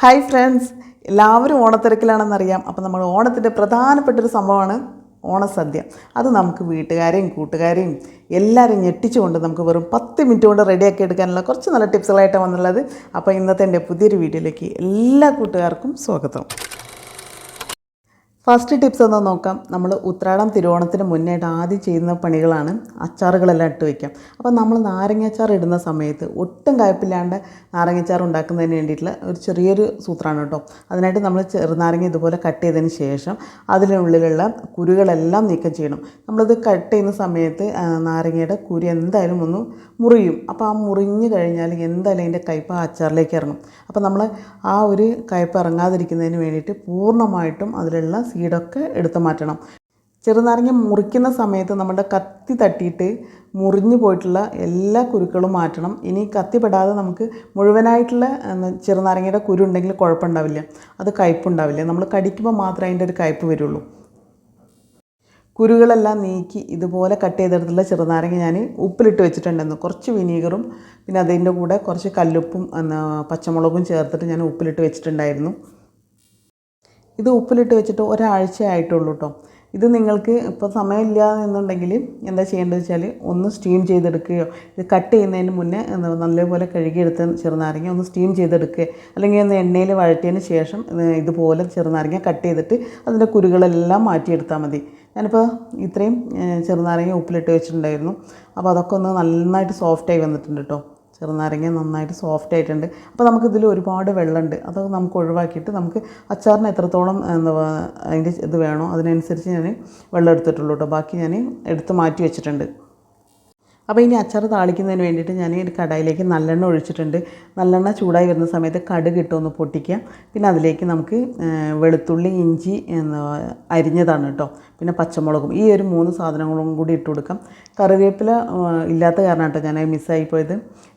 Hi friends എല്ലാവരും ഓണത്തിരക്കിലാണെന്നറിയാം. അപ്പോൾ നമ്മൾ ഓണത്തിന്റെ പ്രധാനപ്പെട്ടൊരു സംഭവമാണ് ഓണസദ്യ. അത് നമുക്ക് വീട്ടുകാരെയും കൂട്ടുകാരെയും എല്ലാവരെയും ഞെട്ടിച്ചുകൊണ്ട് നമുക്ക് വെറും പത്ത് മിനിറ്റ് കൊണ്ട് റെഡിയാക്കി എടുക്കാനുള്ള കുറച്ച് നല്ല ടിപ്സുകളായിട്ടാണ് വന്നുള്ളത് അപ്പോൾ ഇന്നത്തെ എന്റെ പുതിയൊരു വീഡിയോയിലേക്ക് എല്ലാ കൂട്ടുകാർക്കും സ്വാഗതം. ഫസ്റ്റ് ടിപ്സ് എന്ന് നോക്കാം? നമ്മൾ ഉത്രാടം തിരുവോണത്തിന് മുന്നേട്ട് ആദ്യം ചെയ്യുന്ന പണികളാണ് അച്ചാറുകളെല്ലാം ഇട്ട് വയ്ക്കാം അപ്പോൾ നമ്മൾ നാരങ്ങാച്ചാർ ഇടുന്ന സമയത്ത് ഒട്ടും കയപ്പില്ലാണ്ട് നാരങ്ങാച്ചാർ ഉണ്ടാക്കുന്നതിന് വേണ്ടിയിട്ടുള്ള ഒരു ചെറിയൊരു സൂത്രമാണ് കേട്ടോ. അതിനായിട്ട് നമ്മൾ ചെറുനാരങ്ങ ഇതുപോലെ കട്ട് ചെയ്തതിന് ശേഷം അതിനുള്ളിലുള്ള കുരുകളെല്ലാം നീക്കം ചെയ്യണം. നമ്മളിത് കട്ട് ചെയ്യുന്ന സമയത്ത് നാരങ്ങയുടെ കുരു എന്തായാലും ഒന്ന് മുറിയും. അപ്പോൾ ആ മുറിഞ്ഞ് കഴിഞ്ഞാൽ എന്തായാലും അതിന്റെ കയ്പ് ആ അച്ചാറിലേക്ക് ഇറങ്ങും. അപ്പോൾ നമ്മൾ ആ ഒരു കയ്പ് ഇറങ്ങാതിരിക്കുന്നതിന് വേണ്ടിയിട്ട് പൂർണമായിട്ടും അതിലുള്ള സീഡൊക്കെ എടുത്തു മാറ്റണം. ചെറുനാരങ്ങ മുറിക്കുന്ന സമയത്ത് നമ്മുടെ കത്തി തട്ടിയിട്ട് മുറിഞ്ഞു പോയിട്ടുള്ള എല്ലാ കുരുക്കളും മാറ്റണം. ഇനി കത്തിപ്പെടാതെ നമുക്ക് മുഴുവനായിട്ടുള്ള ചെറുനാരങ്ങയുടെ കുരുണ്ടെങ്കിൽ കുഴപ്പമുണ്ടാവില്ല. അത് കയ്പുണ്ടാവില്ല. നമ്മൾ കടിക്കുമ്പോൾ മാത്രമേ അതിന്റെ ഒരു കയ്പ് വരുള്ളൂ. കുരുകളെല്ലാം നീക്കി ഇതുപോലെ കട്ട് ചെയ്തെടുത്തുള്ള ചെറുനാരങ്ങ ഞാൻ ഉപ്പിലിട്ട് വെച്ചിട്ടുണ്ടായിരുന്നു. കുറച്ച് വിനീഗറും പിന്നെ അതിന്റെ കൂടെ കുറച്ച് കല്ലുപ്പും പച്ചമുളകും ചേർത്തിട്ട് ഞാൻ ഉപ്പിലിട്ട് വെച്ചിട്ടുണ്ടായിരുന്നു. ഇത് ഉപ്പിലിട്ട് വെച്ചിട്ട് ഒരാഴ്ച ആയിട്ടുള്ളൂ കേട്ടോ ഇത് നിങ്ങൾക്ക് ഇപ്പോൾ സമയമില്ല എന്നുണ്ടെങ്കിൽ എന്താ ചെയ്യേണ്ടത് വെച്ചാൽ ഒന്ന് സ്റ്റീം ചെയ്തെടുക്കുകയോ ഇത് കട്ട് ചെയ്യുന്നതിന് മുന്നേ നല്ലപോലെ കഴുകിയെടുത്ത ചെറുനാരങ്ങ ഒന്ന് സ്റ്റീം ചെയ്തെടുക്കുക. അല്ലെങ്കിൽ ഒന്ന് എണ്ണയിൽ വഴറ്റിയതിന് ശേഷം ഇതുപോലെ ചെറുനാരങ്ങ കട്ട് ചെയ്തിട്ട് അതിന്റെ കുരുകളെല്ലാം മാറ്റിയെടുത്താൽ മതി. ഞാനിപ്പോൾ ഇത്രയും ചെറുനാരങ്ങ ഉപ്പിലിട്ട് വെച്ചിട്ടുണ്ടായിരുന്നു. അപ്പോൾ അതൊക്കെ ഒന്ന് നന്നായിട്ട് സോഫ്റ്റായി വന്നിട്ടുണ്ട് കേട്ടോ ചെറുനാരങ്ങ നന്നായിട്ട് സോഫ്റ്റ് ആയിട്ടുണ്ട്. അപ്പോൾ നമുക്കിതിൽ ഒരുപാട് വെള്ളമുണ്ട്. അതൊക്കെ നമുക്ക് ഒഴിവാക്കിയിട്ട് നമുക്ക് അച്ചാറിന് എത്രത്തോളം എന്താ അതിന്റെ ഇത് വേണോ അതിനനുസരിച്ച് ഞാൻ വെള്ളം എടുത്തിട്ടുള്ളൂ കേട്ടോ ബാക്കി ഞാൻ എടുത്ത് മാറ്റി വെച്ചിട്ടുണ്ട്. അപ്പോൾ ഇനി അച്ചാർ താളിക്കുന്നതിന് വേണ്ടിയിട്ട് ഞാൻ ഒരു കടായിലേക്ക് നല്ലെണ്ണ ഒഴിച്ചിട്ടുണ്ട്. നല്ലെണ്ണ ചൂടായി വരുന്ന സമയത്ത് കടുക് ഇട്ടൊന്ന് പൊട്ടിക്കുക. പിന്നെ അതിലേക്ക് നമുക്ക് വെളുത്തുള്ളി ഇഞ്ചി അരിഞ്ഞതാണ് കേട്ടോ. പിന്നെ പച്ചമുളകും ഈ ഒരു മൂന്ന് സാധനങ്ങളും കൂടി ഇട്ട് കൊടുക്കാം. കറിവേപ്പില ഇല്ലാത്ത കാരണം കേട്ടോ ഞാൻ മിസ്സായി പോയത്.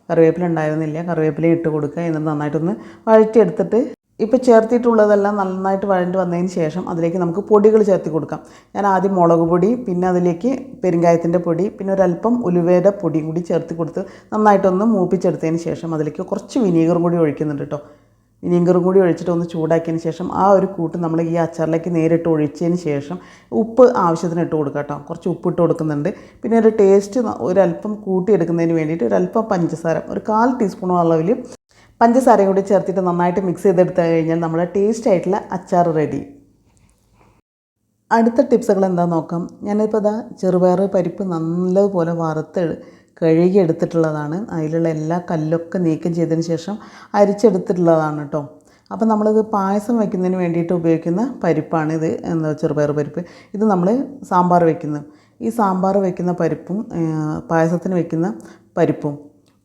കറിവേപ്പില ഉണ്ടായിരുന്നില്ല. കറിവേപ്പില ഇട്ട് കൊടുക്കുക. എന്നിട്ട് നന്നായിട്ടൊന്ന് വഴറ്റിയെടുത്തിട്ട് ഇപ്പോൾ ചേർത്തിട്ടുള്ളതെല്ലാം നന്നായിട്ട് വഴണ്ട് വന്നതിന് ശേഷം അതിലേക്ക് നമുക്ക് പൊടികൾ ചേർത്തി കൊടുക്കാം. ഞാൻ ആദ്യം മുളക് പൊടി പിന്നെ അതിലേക്ക് പെരുങ്കായത്തിന്റെ പൊടി പിന്നെ ഒരല്പം ഉലുവയുടെ പൊടിയും കൂടി ചേർത്ത് കൊടുത്ത് നന്നായിട്ടൊന്ന് മൂപ്പിച്ചെടുത്തതിന് ശേഷം അതിലേക്ക് കുറച്ച് വിനീഗറും കൂടി ഒഴിക്കുന്നുണ്ട് കേട്ടോ വിനീഗറും കൂടി ഒഴിച്ചിട്ട് ഒന്ന് ചൂടാക്കിയതിന് ശേഷം ആ ഒരു കൂട്ട് നമ്മൾ ഈ അച്ചാറിലേക്ക് നേരിട്ട് ഒഴിച്ചതിന് ശേഷം ഉപ്പ് ആവശ്യത്തിന് ഇട്ട് കൊടുക്കുക കേട്ടോ കുറച്ച് ഉപ്പ് ഇട്ട് കൊടുക്കുന്നുണ്ട്. പിന്നെ ഒരു ടേസ്റ്റ് ഒരല്പം കൂട്ടിയെടുക്കുന്നതിന് വേണ്ടിയിട്ട് ഒരല്പം പഞ്ചസാര ഒരു കാൽ ടീസ്പൂൺ അളവിൽ പഞ്ചസാരയും കൂടി ചേർത്തിട്ട് നന്നായിട്ട് മിക്സ് ചെയ്തെടുത്ത് കഴിഞ്ഞാൽ നമ്മൾ ടേസ്റ്റ് ആയിട്ടുള്ള അച്ചാർ റെഡി അടുത്ത ടിപ്സുകൾ എന്താ നോക്കാം. ഞാനിപ്പോൾ ഇതാ ചെറുപയർ പരിപ്പ് നല്ലതുപോലെ വറുത്ത് കഴുകി എടുത്തിട്ടുള്ളതാണ് അതിലുള്ള എല്ലാ കല്ലൊക്കെ നീക്കം ചെയ്തതിന് ശേഷം അരിച്ചെടുത്തിട്ടുള്ളതാണ് കേട്ടോ അപ്പോൾ നമ്മളിത് പായസം വയ്ക്കുന്നതിന് വേണ്ടിയിട്ട് ഉപയോഗിക്കുന്ന പരിപ്പാണ് ഇത്. എന്താ ചെറുപയർ പരിപ്പ്. ഇത് നമ്മൾ സാമ്പാർ വയ്ക്കുന്നത് ഈ സാമ്പാർ വയ്ക്കുന്ന പരിപ്പും പായസത്തിന് വയ്ക്കുന്ന പരിപ്പും.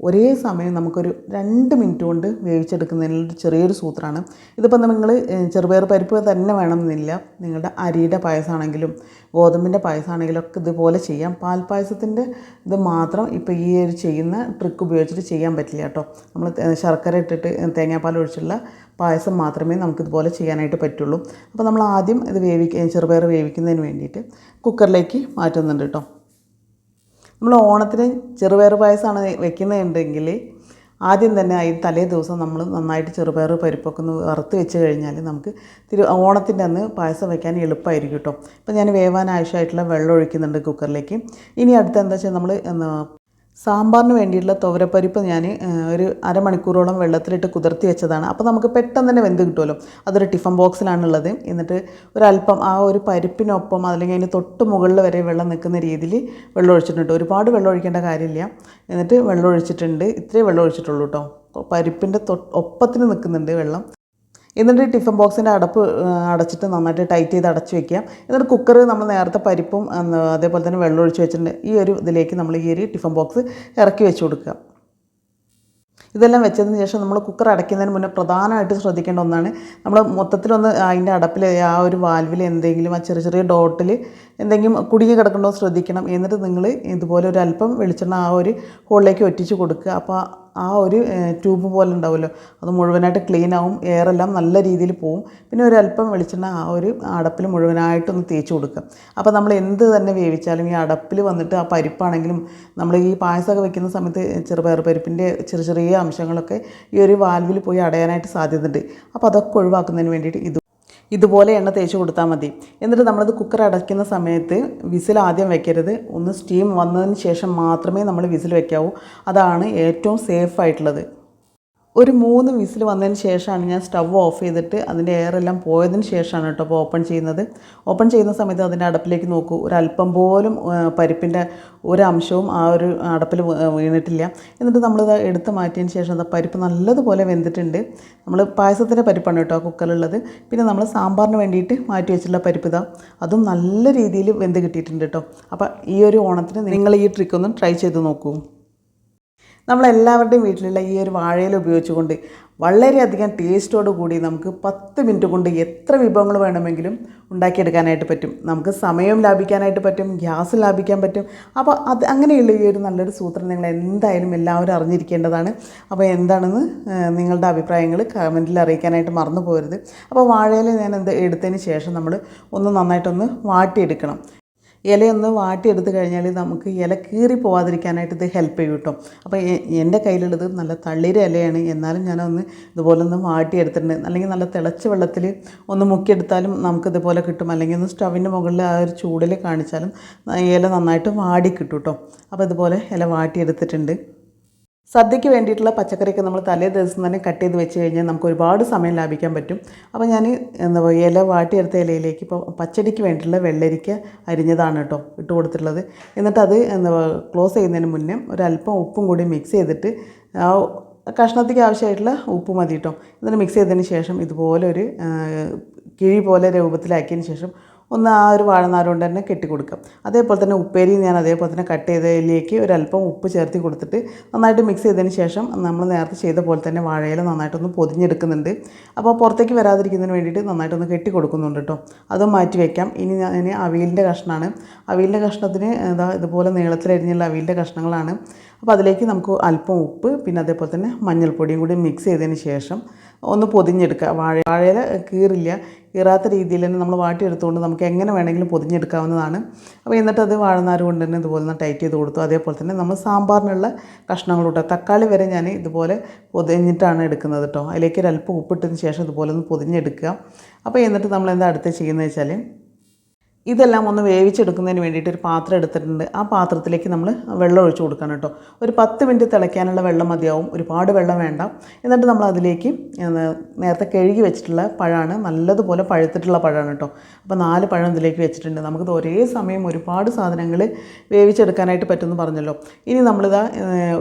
ഒരേ സമയം നമുക്കൊരു രണ്ട് മിനിറ്റ് കൊണ്ട് വേവിച്ചെടുക്കുന്നതിനുള്ള ചെറിയൊരു സൂത്രമാണ് ഇതിപ്പോൾ നിങ്ങൾ ചെറുപയർ പരിപ്പ് തന്നെ വേണമെന്നില്ല. നിങ്ങളുടെ അരിയുടെ പായസമാണെങ്കിലും ഗോതമ്പിന്റെ പായസമാണെങ്കിലും ഒക്കെ ഇതുപോലെ ചെയ്യാം. പാൽ പായസത്തിന്റെ ഇത് മാത്രം ഇപ്പോൾ ഈ ഒരു ചെയ്യുന്ന ട്രിക്ക് ഉപയോഗിച്ചിട്ട് ചെയ്യാൻ പറ്റില്ല കേട്ടോ. നമ്മൾ ശർക്കര ഇട്ടിട്ട് തേങ്ങാപ്പാൽ ഒഴിച്ചുള്ള പായസം മാത്രമേ നമുക്കിതുപോലെ ചെയ്യാനായിട്ട് പറ്റുള്ളൂ. അപ്പോൾ നമ്മൾ ആദ്യം ഇത് വേവിക്ക ചെറുപയർ വേവിക്കുന്നതിന് വേണ്ടിയിട്ട് കുക്കറിലേക്ക് മാറ്റുന്നുണ്ട് കേട്ടോ. നമ്മൾ ഓണത്തിന് ചെറുപയർ പായസമാണ് വെക്കുന്നതുണ്ടെങ്കിൽ ആദ്യം തന്നെ അതിന് തലേ ദിവസം നമ്മൾ നന്നായിട്ട് ചെറുപയർ പരിപ്പൊക്കെ ഒന്ന് വറുത്ത് വെച്ച് കഴിഞ്ഞാൽ നമുക്ക് തിരു ഓണത്തിന്റെ അന്ന് പായസം വെക്കാൻ എളുപ്പമായിരിക്കും കേട്ടോ. അപ്പോൾ ഞാൻ വേവാൻ ആവശ്യമായിട്ടുള്ള വെള്ളം ഒഴിക്കുന്നുണ്ട് കുക്കറിലേക്ക്. ഇനി അടുത്ത എന്താ വെച്ചാൽ നമ്മൾ സാമ്പാറിന് വേണ്ടിയിട്ടുള്ള തുവരപ്പരിപ്പ് ഞാൻ ഒരു അരമണിക്കൂറോളം വെള്ളത്തിലിട്ട് കുതിർത്തി വെച്ചതാണ്. അപ്പോൾ നമുക്ക് പെട്ടെന്ന് തന്നെ വെന്ത് കിട്ടുമല്ലോ. അതൊരു ടിഫൻ ബോക്സിലാണുള്ളത്. എന്നിട്ട് ഒരല്പം ആ ഒരു പരിപ്പിനൊപ്പം അല്ലെങ്കിൽ അതിന് തൊട്ട് മുകളിൽ വരെ വെള്ളം നിൽക്കുന്ന രീതിയിൽ വെള്ളം ഒഴിച്ചിട്ടുണ്ട് ഒരുപാട് വെള്ളം ഒഴിക്കേണ്ട കാര്യമില്ല. എന്നിട്ട് വെള്ളം ഒഴിച്ചിട്ടുണ്ട്. ഇത്രയും വെള്ളം ഒഴിച്ചിട്ടുള്ളൂ കേട്ടോ. പരിപ്പിന്റെ തൊ ഒപ്പത്തിന് നിൽക്കുന്നുണ്ട് വെള്ളം. എന്നിട്ട് ടിഫിൻ ബോക്സിന്റെ അടപ്പ് അടച്ചിട്ട് നന്നായിട്ട് ടൈറ്റ് ചെയ്ത് അടച്ച് വെക്കുക. എന്നിട്ട് കുക്കർ നമ്മൾ നേരത്തെ പരിപ്പും അതേപോലെ തന്നെ വെള്ളം ഒഴിച്ച് വെച്ചിട്ടുണ്ട്. ഈ ഒരു ഇതിലേക്ക് നമ്മൾ ഈ ഒരു ടിഫിൻ ബോക്സ് ഇറക്കി വെച്ച് കൊടുക്കുക. ഇതെല്ലാം വെച്ചതിന് ശേഷം നമ്മൾ കുക്കർ അടയ്ക്കുന്നതിന് മുന്നേ പ്രധാനമായിട്ട് ശ്രദ്ധിക്കേണ്ട ഒന്നാണ് നമ്മൾ മൊത്തത്തിലൊന്ന് അതിന്റെ അടപ്പിൽ ആ ഒരു വാൽവിൽ എന്തെങ്കിലും ആ ചെറിയ ചെറിയ ഡോട്ടിൽ എന്തെങ്കിലും കുടുങ്ങി കിടക്കണോ ശ്രദ്ധിക്കണം. എന്നിട്ട് നിങ്ങൾ ഇതുപോലെ ഒരു അല്പം വെളിച്ചെണ്ണ ആ ഒരു ഹോളിലേക്ക് ഒറ്റിച്ച് കൊടുക്കുക. അപ്പോൾ ആ ഒരു ട്യൂബ് പോലെ ഉണ്ടാവുമല്ലോ. അത് മുഴുവനായിട്ട് ക്ലീൻ ആവും എയറെല്ലാം നല്ല രീതിയിൽ പോവും. പിന്നെ ഒരു അല്പം വെളിച്ചെണ്ണ ആ ഒരു അടപ്പിൽ മുഴുവനായിട്ടൊന്ന് തേച്ച് കൊടുക്കുക. അപ്പോൾ നമ്മൾ എന്ത് തന്നെ വേവിച്ചാലും ഈ അടപ്പിൽ വന്നിട്ട് ആ പരിപ്പാണെങ്കിലും നമ്മൾ ഈ പായസമൊക്കെ വെക്കുന്ന സമയത്ത് ചെറുപയർ പരിപ്പിന്റെ ചെറിയ ചെറിയ അംശങ്ങളൊക്കെ ഈ ഒരു വാൽവിൽ പോയി അടയാനായിട്ട് സാധ്യതയുണ്ട്. അപ്പോൾ അതൊക്കെ ഒഴിവാക്കുന്നതിന് വേണ്ടിയിട്ട് ഇത് ഇതുപോലെ എണ്ണ തേച്ച് കൊടുത്താൽ മതി. എന്നിട്ട് നമ്മളത് കുക്കർ അടയ്ക്കുന്ന സമയത്ത് വിസിൽ ആദ്യം വെക്കരുത്. ഒന്ന് സ്റ്റീം വന്നതിന് ശേഷം മാത്രമേ നമ്മൾ വിസിൽ വെക്കാവൂ. അതാണ് ഏറ്റവും സേഫ് ആയിട്ടുള്ളത്. ഒരു മൂന്ന് വിസിൽ വന്നതിന് ശേഷമാണ് ഞാൻ സ്റ്റവ് ഓഫ് ചെയ്തിട്ട് അതിന്റെ എയറെല്ലാം പോയതിന് ശേഷമാണ് കേട്ടോ അപ്പോൾ ഓപ്പൺ ചെയ്യുന്നത്. ഓപ്പൺ ചെയ്യുന്ന സമയത്ത് അതിന്റെ അടപ്പിലേക്ക് നോക്കൂ. ഒരല്പം പോലും പരിപ്പിന്റെ അംശവും ആ ഒരു അടപ്പിൽ വീണിട്ടില്ല. എന്നിട്ട് നമ്മളിത് എടുത്ത് മാറ്റിയതിന് ശേഷം അത് പരിപ്പ് നല്ലതുപോലെ വെന്തിട്ടുണ്ട്. നമ്മൾ പായസത്തിന്റെ പരിപ്പാണ് കേട്ടോ കുക്കറിലുള്ളത്. പിന്നെ നമ്മൾ സാമ്പാറിന് വേണ്ടിയിട്ട് മാറ്റി വെച്ചിട്ടുള്ള പരിപ്പ് ഇതാ. അതും നല്ല രീതിയിൽ വെന്ത് കിട്ടിയിട്ടുണ്ട് കേട്ടോ. അപ്പോൾ ഈ ഒരു ഓണത്തിന് നിങ്ങൾ ഈ ട്രിക്കൊന്നും ട്രൈ ചെയ്ത് നോക്കൂ. നമ്മളെല്ലാവരുടെയും വീട്ടിലുള്ള ഈ ഒരു വാഴയില ഉപയോഗിച്ചുകൊണ്ട് വളരെയധികം ടേസ്റ്റോട് കൂടി നമുക്ക് പത്ത് മിനിറ്റ് കൊണ്ട് എത്ര വിഭവങ്ങൾ വേണമെങ്കിലും ഉണ്ടാക്കിയെടുക്കാനായിട്ട് പറ്റും. നമുക്ക് സമയം ലാഭിക്കാനായിട്ട് പറ്റും ഗ്യാസ് ലാഭിക്കാൻ പറ്റും. അപ്പോൾ അത് അങ്ങനെയുള്ള ഈ ഒരു നല്ലൊരു സൂത്രം നിങ്ങൾ എന്തായാലും എല്ലാവരും അറിഞ്ഞിരിക്കേണ്ടതാണ്. അപ്പോൾ എന്താണെന്ന് നിങ്ങളുടെ അഭിപ്രായങ്ങൾ കമന്റിൽ അറിയിക്കാനായിട്ട് മറന്നു പോകരുത് അപ്പോൾ വാഴയിൽ ഞാൻ എന്ത് എടുത്തതിന് ശേഷം നമ്മൾ ഒന്ന് നന്നായിട്ടൊന്ന് വാട്ടിയെടുക്കണം. ഇലയൊന്ന് വാട്ടിയെടുത്ത് കഴിഞ്ഞാൽ നമുക്ക് ഇല കീറി പോവാതിരിക്കാനായിട്ട് ഇത് ഹെൽപ്പ് ചെയ്യും കേട്ടോ അപ്പോൾ എന്റെ കയ്യിലുള്ളത് നല്ല തള്ളിര ഇലയാണ്. എന്നാലും ഞാനൊന്ന് ഇതുപോലെ ഒന്ന് വാട്ടിയെടുത്തിട്ടുണ്ട്. അല്ലെങ്കിൽ നല്ല തിളച്ച വെള്ളത്തിൽ ഒന്ന് മുക്കിയെടുത്താലും നമുക്ക് ഇതുപോലെ കിട്ടും. അല്ലെങ്കിൽ ഒന്ന് സ്റ്റവിന്റെ മുകളിൽ ആ ഒരു ചൂടിൽ കാണിച്ചാലും ഇല നന്നായിട്ട് വാടി കിട്ടും കേട്ടോ അപ്പോൾ ഇതുപോലെ ഇല വാട്ടിയെടുത്തിട്ടുണ്ട്. സദ്യയ്ക്ക് വേണ്ടിയിട്ടുള്ള പച്ചക്കറിയൊക്കെ നമ്മൾ തലേ ദിവസം തന്നെ കട്ട് ചെയ്ത് വെച്ച് കഴിഞ്ഞാൽ നമുക്ക് ഒരുപാട് സമയം ലാഭിക്കാൻ പറ്റും. അപ്പോൾ ഞാൻ എന്താ പറയുക ഇല വാട്ടിയെടുത്ത ഇലയിലേക്ക് ഇപ്പോൾ പച്ചടിക്ക് വേണ്ടിയിട്ടുള്ള വെള്ളരിക്ക അരിഞ്ഞതാണ് കേട്ടോ ഇട്ട് കൊടുത്തിട്ടുള്ളത്. എന്നിട്ട് അത് എന്താ ക്ലോസ് ചെയ്യുന്നതിന് മുന്നേ ഒരല്പം ഉപ്പും കൂടി മിക്സ് ചെയ്തിട്ട് ആ കഷ്ണത്തേക്ക് ആവശ്യമായിട്ടുള്ള ഉപ്പ് മതി കേട്ടോ. എന്നിട്ട് മിക്സ് ചെയ്തതിന് ശേഷം ഇതുപോലെ ഒരു കിഴി പോലെ രൂപത്തിലാക്കിയതിന് ശേഷം ഒന്ന് ആ ഒരു വാഴനാര് കൊണ്ട് തന്നെ കെട്ടി കൊടുക്കാം അതേപോലെ തന്നെ ഉപ്പേരി ഞാൻ അതേപോലെ തന്നെ കട്ട് ചെയ്തതിലേക്ക് ഒരല്പം ഉപ്പ് ചേർത്ത് കൊടുത്തിട്ട് നന്നായിട്ട് മിക്സ് ചെയ്തതിന് ശേഷം നമ്മൾ നേരത്തെ ചെയ്ത പോലെ തന്നെ വാഴയില നന്നായിട്ടൊന്ന് പൊതിഞ്ഞെടുക്കുന്നുണ്ട്. അപ്പോൾ പുറത്തേക്ക് വരാതിരിക്കുന്നതിന് വേണ്ടിയിട്ട് നന്നായിട്ടൊന്ന് കെട്ടി കൊടുക്കുന്നുണ്ട് കേട്ടോ അതും മാറ്റി വയ്ക്കാം ഇനി ഞാൻ അവിയലിന്റെ കഷ്ണമാണ് അവിയലിന്റെ കഷ്ണത്തിന് എന്താ ഇതുപോലെ നീളത്തിലരിഞ്ഞുള്ള അവിയലിന്റെ കഷ്ണങ്ങളാണ്. അപ്പോൾ അതിലേക്ക് നമുക്ക് അല്പം ഉപ്പ് പിന്നെ അതേപോലെ തന്നെ മഞ്ഞൾപ്പൊടിയും കൂടി മിക്സ് ചെയ്തതിന് ശേഷം ഒന്ന് പൊതിഞ്ഞെടുക്കുക. വാഴ വാഴയില കീറില്ല. കീറാത്ത രീതിയിൽ തന്നെ നമ്മൾ വാട്ടിയെടുത്തുകൊണ്ട് നമുക്ക് എങ്ങനെ വേണമെങ്കിലും പൊതിഞ്ഞെടുക്കാവുന്നതാണ്. അപ്പോൾ എന്നിട്ട് അത് വാഴനാര് കൊണ്ട് തന്നെ ഇതുപോലെ ഒന്ന് ടൈറ്റ് ചെയ്ത് കൊടുത്തു. അതേപോലെ തന്നെ നമ്മൾ സാമ്പാറിനുള്ള കഷ്ണങ്ങൾ കൂട്ടുക തക്കാളി വരെ ഞാൻ ഇതുപോലെ പൊതിഞ്ഞിട്ടാണ് എടുക്കുന്നത് കേട്ടോ. അതിലേക്ക് ഒരു അല്പം ഉപ്പിട്ടതിന് ശേഷം ഇതുപോലെ ഒന്ന് പൊതിഞ്ഞെടുക്കുക. അപ്പോൾ എന്നിട്ട് നമ്മൾ എന്താ അടുത്ത് ചെയ്യുന്നത് വെച്ചാൽ ഇതെല്ലാം ഒന്ന് വേവിച്ചെടുക്കുന്നതിന് വേണ്ടിയിട്ട് ഒരു പാത്രം എടുത്തിട്ടുണ്ട്. ആ പാത്രത്തിലേക്ക് നമ്മൾ വെള്ളം ഒഴിച്ചു കൊടുക്കണം കേട്ടോ. ഒരു പത്ത് മിനിറ്റ് തിളയ്ക്കാനുള്ള വെള്ളം മതിയാവും. ഒരുപാട് വെള്ളം വേണ്ട. എന്നിട്ട് നമ്മൾ അതിലേക്ക് നേരത്തെ കഴുകി വെച്ചിട്ടുള്ള പഴമാണ് നല്ലതുപോലെ പഴുത്തിട്ടുള്ള പഴമാണ് കേട്ടോ. അപ്പോൾ നാല് പഴം ഇതിലേക്ക് വെച്ചിട്ടുണ്ട്. നമുക്കിത് ഒരേ സമയം ഒരുപാട് സാധനങ്ങൾ വേവിച്ചെടുക്കാനായിട്ട് പറ്റുമെന്ന് പറഞ്ഞല്ലോ. ഇനി നമ്മളിതാ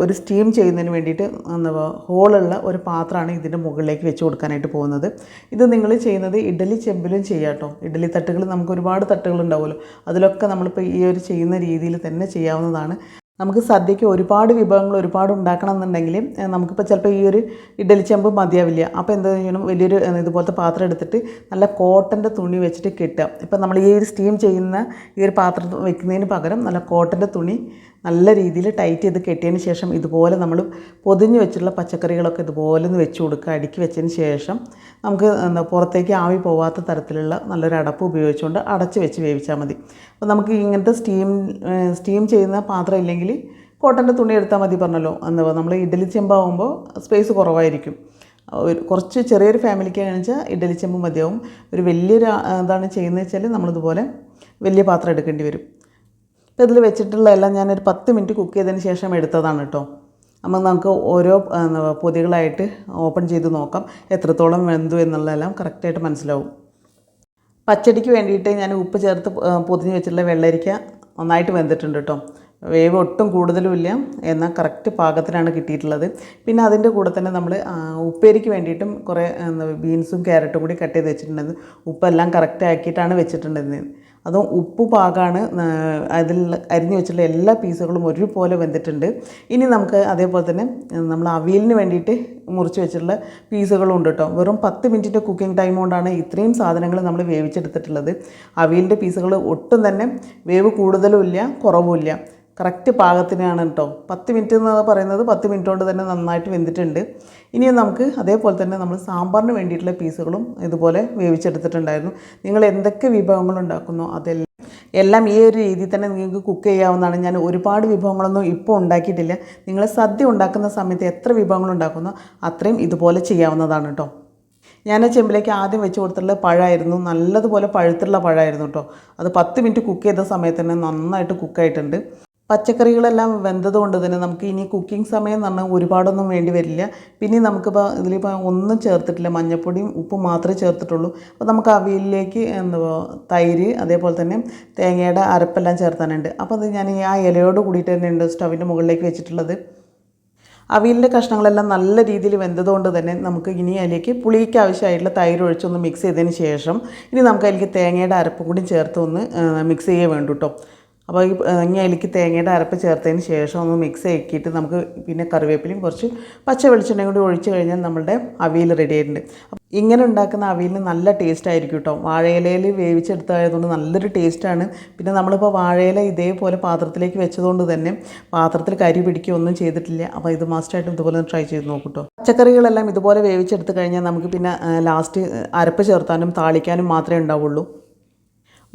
ഒരു സ്റ്റീം ചെയ്യുന്നതിന് വേണ്ടിയിട്ട് എന്താ ഹോളുള്ള ഒരു പാത്രമാണ് ഇതിന്റെ മുകളിലേക്ക് വെച്ച് കൊടുക്കാനായിട്ട് പോകുന്നത്. ഇത് നിങ്ങൾ ചെയ്യുന്നത് ഇഡലി ചെമ്പിലും ചെയ്യാം കേട്ടോ. ഇഡലി തട്ടുകൾ നമുക്ക് ഒരുപാട് തട്ടുകൾ ഉണ്ടാവുമല്ലോ അതിലൊക്കെ നമ്മളിപ്പോൾ ഈ ഒരു ചെയ്യുന്ന രീതിയിൽ തന്നെ ചെയ്യാവുന്നതാണ്. നമുക്ക് സദ്യയ്ക്ക് ഒരുപാട് വിഭവങ്ങൾ ഒരുപാട് ഉണ്ടാക്കണം എന്നുണ്ടെങ്കിൽ നമുക്കിപ്പോൾ ചിലപ്പോൾ ഈ ഒരു ഇഡലി ചെമ്പ് മതിയാവില്ല. അപ്പോൾ എന്താ ചെയ്യണം? വലിയൊരു ഇതുപോലത്തെ പാത്രം എടുത്തിട്ട് നല്ല കോട്ടന്റെ തുണി വെച്ചിട്ട് കെട്ടുക. ഇപ്പം നമ്മൾ ഈ ഒരു സ്റ്റീം ചെയ്യുന്ന ഈ ഒരു പാത്രം വെക്കുന്നതിന് പകരം നല്ല കോട്ടന്റെ തുണി നല്ല രീതിയിൽ ടൈറ്റ് ചെയ്ത് കെട്ടിയതിന് ശേഷം ഇതുപോലെ നമ്മൾ പൊതിഞ്ഞ് വെച്ചിട്ടുള്ള പച്ചക്കറികളൊക്കെ ഇതുപോലെ ഒന്ന് വെച്ച് കൊടുക്കുക. അടുക്കി വെച്ചതിന് ശേഷം നമുക്ക് എന്താ പുറത്തേക്ക് ആവി പോവാത്ത തരത്തിലുള്ള നല്ലൊരു അടപ്പ് ഉപയോഗിച്ചുകൊണ്ട് അടച്ച് വെച്ച് വേവിച്ചാൽ മതി. അപ്പോൾ നമുക്ക് ഇങ്ങനത്തെ സ്റ്റീം സ്റ്റീം ചെയ്യുന്ന പാത്രം ഇല്ലെങ്കിൽ കോട്ടന്റെ തുണി എടുത്താൽ മതി പറഞ്ഞല്ലോ. എന്താ നമ്മൾ ഇഡലി ചെമ്പാകുമ്പോൾ സ്പേസ് കുറവായിരിക്കും. ഒരു കുറച്ച് ചെറിയൊരു ഫാമിലിക്ക് കഴിഞ്ഞാൽ ഇഡലി ചെമ്പ് മതിയാവും. ഒരു വലിയൊരു എന്താണ് ചെയ്യുന്നത് വെച്ചാൽ നമ്മളിതുപോലെ വലിയ പാത്രം എടുക്കേണ്ടി വരും. ഇപ്പോൾ ഇതിൽ വെച്ചിട്ടുള്ളതെല്ലാം ഞാനൊരു പത്ത് മിനിറ്റ് കുക്ക് ചെയ്തതിന് ശേഷം എടുത്തതാണ് കേട്ടോ. അപ്പം നമുക്ക് ഓരോ പൊതികളായിട്ട് ഓപ്പൺ ചെയ്ത് നോക്കാം. എത്രത്തോളം വെന്തു എന്നുള്ളതെല്ലാം കറക്റ്റായിട്ട് മനസ്സിലാവും. പച്ചടിക്ക് വേണ്ടിയിട്ട് ഞാൻ ഉപ്പ് ചേർത്ത് പൊതിഞ്ഞ് വെച്ചിട്ടുള്ള വെള്ളരിക്ക നന്നായിട്ട് വെന്തിട്ടുണ്ട് കേട്ടോ. വേവ് ഒട്ടും കൂടുതലുമില്ല എന്നാൽ കറക്റ്റ് പാകത്തിനാണ് കിട്ടിയിട്ടുള്ളത്. പിന്നെ അതിന്റെ കൂടെ തന്നെ നമ്മൾ ഉപ്പേരിക്ക് വേണ്ടിയിട്ടും കുറേ ബീൻസും ക്യാരറ്റും കൂടി കട്ട് ചെയ്ത് വെച്ചിട്ടുണ്ടായിരുന്നു ഉപ്പെല്ലാം കറക്റ്റ് ആക്കിയിട്ടാണ് വെച്ചിട്ടുണ്ടായിരുന്നത് അതും ഉപ്പ് പാകമാണ് അതിൽ അരിഞ്ഞു വെച്ചിട്ടുള്ള എല്ലാ പീസുകളും ഒരുപോലെ വെന്തിട്ടുണ്ട്. ഇനി നമുക്ക് അതേപോലെ തന്നെ നമ്മൾ അവിയലിന് വേണ്ടിയിട്ട് മുറിച്ച് വെച്ചിട്ടുള്ള പീസുകളും ഉണ്ട് കേട്ടോ. വെറും പത്ത് മിനിറ്റിന്റെ കുക്കിംഗ് ടൈം കൊണ്ടാണ് ഇത്രയും സാധനങ്ങൾ നമ്മൾ വേവിച്ചെടുത്തിട്ടുള്ളത്. അവിയലിന്റെ പീസുകൾ ഒട്ടും തന്നെ വേവ് കൂടുതലും ഇല്ല കുറവുമില്ല കറക്റ്റ് പാകത്തിനാണ് കേട്ടോ. പത്ത് മിനിറ്റ് എന്ന് പറയുന്നത്. പത്ത് മിനിറ്റ് കൊണ്ട് തന്നെ നന്നായിട്ട് വെന്തിട്ടുണ്ട്. ഇനി നമുക്ക് അതേപോലെ തന്നെ നമ്മൾ സാമ്പാറിന് വേണ്ടിയിട്ടുള്ള പീസുകളും ഇതുപോലെ വേവിച്ചെടുത്തിട്ടുണ്ടായിരുന്നു. നിങ്ങൾ എന്തൊക്കെ വിഭവങ്ങൾ ഉണ്ടാക്കുന്നോ അതെല്ലാം എല്ലാം ഈ ഒരു രീതിയിൽ തന്നെ നിങ്ങൾക്ക് കുക്ക് ചെയ്യാവുന്നതാണ്. ഞാൻ ഒരുപാട് വിഭവങ്ങളൊന്നും ഇപ്പോൾ ഉണ്ടാക്കിയിട്ടില്ല. നിങ്ങൾ സദ്യ ഉണ്ടാക്കുന്ന സമയത്ത് എത്ര വിഭവങ്ങൾ ഉണ്ടാക്കുന്നോ അത്രയും ഇതുപോലെ ചെയ്യാവുന്നതാണ് കേട്ടോ. ഞാൻ ചെമ്പിലേക്ക് ആദ്യം വെച്ച് കൊടുത്തിട്ടുള്ള പഴമായിരുന്നു. നല്ലതുപോലെ പഴുത്തുള്ള പഴമായിരുന്നു കേട്ടോ. അത് പത്ത് മിനിറ്റ് കുക്ക് ചെയ്ത സമയത്ത് തന്നെ നന്നായിട്ട് കുക്കായിട്ടുണ്ട് പച്ചക്കറികളെല്ലാം വെന്തത് കൊണ്ട് തന്നെ നമുക്ക് ഇനി കുക്കിംഗ് സമയം എന്ന് പറഞ്ഞാൽ ഒരുപാടൊന്നും വേണ്ടി വരില്ല. പിന്നെ നമുക്കിപ്പോൾ ഇതിലിപ്പോൾ ഒന്നും ചേർത്തിട്ടില്ല. മഞ്ഞൾപ്പൊടിയും ഉപ്പും മാത്രമേ ചേർത്തിട്ടുള്ളൂ. അപ്പോൾ നമുക്ക് അവിയലിലേക്ക് എന്താ തൈര് അതേപോലെ തന്നെ തേങ്ങയുടെ അരപ്പെല്ലാം ചേർത്താനുണ്ട്. അപ്പോൾ അത് ഞാൻ ഈ ആ ഇലയോട് കൂടിയിട്ട് തന്നെ ഉണ്ട് സ്റ്റവിന്റെ മുകളിലേക്ക് വെച്ചിട്ടുള്ളത്. അവിയലിന്റെ കഷ്ണങ്ങളെല്ലാം നല്ല രീതിയിൽ വെന്തതുകൊണ്ട് തന്നെ നമുക്ക് ഇനി അതിലേക്ക് പുളിക്ക് ആവശ്യമായിട്ടുള്ള തൈര് ഒഴിച്ചൊന്ന് മിക്സ് ചെയ്തതിന് ശേഷം ഇനി നമുക്ക് അതിലേക്ക് തേങ്ങയുടെ അരപ്പും കൂടി ചേർത്ത് ഒന്ന് മിക്സ് ചെയ്യേ വേണ്ടി കേട്ടോ അപ്പോൾ ഈ ഇങ്ങനെ അതിലേക്ക് തേങ്ങയുടെ അരപ്പ് ചേർത്തതിന് ശേഷം ഒന്ന് മിക്സ് ആക്കിയിട്ട് നമുക്ക് പിന്നെ കറിവേപ്പിലയും കുറച്ച് പച്ച വെളിച്ചെണ്ണയും കൂടി ഒഴിച്ച് കഴിഞ്ഞാൽ നമ്മളുടെ അവിയൽ റെഡി ആയിട്ടുണ്ട്. ഇങ്ങനെ ഉണ്ടാക്കുന്ന അവിയലിന് നല്ല ടേസ്റ്റ് ആയിരിക്കും കേട്ടോ. വാഴയിലയിൽ വേവിച്ചെടുത്തായതുകൊണ്ട് നല്ലൊരു ടേസ്റ്റാണ് പിന്നെ നമ്മളിപ്പോൾ വാഴയില ഇതേപോലെ പാത്രത്തിലേക്ക് വെച്ചതുകൊണ്ട് തന്നെ പാത്രത്തിൽ കരി പിടിക്കുകയോ ഒന്നും ചെയ്തിട്ടില്ല. അപ്പോൾ ഇത് മസ്റ്റായിട്ടും ഇതുപോലെ ട്രൈ ചെയ്ത് നോക്കൂ കേട്ടോ. പച്ചക്കറികളെല്ലാം ഇതുപോലെ വേവിച്ചെടുത്ത് കഴിഞ്ഞാൽ നമുക്ക് പിന്നെ ലാസ്റ്റ് അരപ്പ് ചേർത്താനും താളിക്കാനും മാത്രമേ ഉണ്ടാവുള്ളൂ.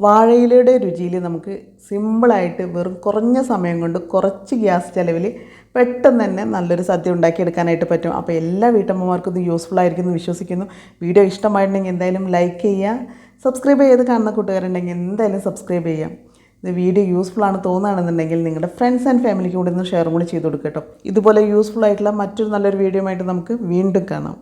വാഴയിലയുടെ രുചിയിൽ നമുക്ക് സിമ്പിളായിട്ട് വെറും കുറഞ്ഞ സമയം കൊണ്ട് കുറച്ച് ഗ്യാസ് ചിലവിൽ പെട്ടെന്ന് തന്നെ നല്ലൊരു സദ്യ ഉണ്ടാക്കിയെടുക്കാനായിട്ട് പറ്റും. അപ്പോൾ എല്ലാ വീട്ടമ്മമാർക്കും ഇത് യൂസ്ഫുൾ ആയിരിക്കും എന്ന് വിശ്വസിക്കുന്നു. വീഡിയോ ഇഷ്ടമായിട്ടുണ്ടെങ്കിൽ എന്തായാലും ലൈക്ക് ചെയ്യുക. സബ്സ്ക്രൈബ് ചെയ്ത് കാണുന്ന കൂട്ടുകാരുണ്ടെങ്കിൽ എന്തായാലും സബ്സ്ക്രൈബ് ചെയ്യാം ഇത് വീഡിയോ യൂസ്ഫുൾ ആണ് തോന്നുകയാണെന്നുണ്ടെങ്കിൽ നിങ്ങളുടെ ഫ്രണ്ട്സ് ആൻഡ് ഫാമിലിക്ക് കൂടി ഒന്ന് ഷെയർ കൂടി ചെയ്ത് കൊടുക്കുക ഇതുപോലെ യൂസ്ഫുൾ ആയിട്ടുള്ള മറ്റൊരു നല്ലൊരു വീഡിയോ ആയിട്ട് നമുക്ക് വീണ്ടും കാണാം.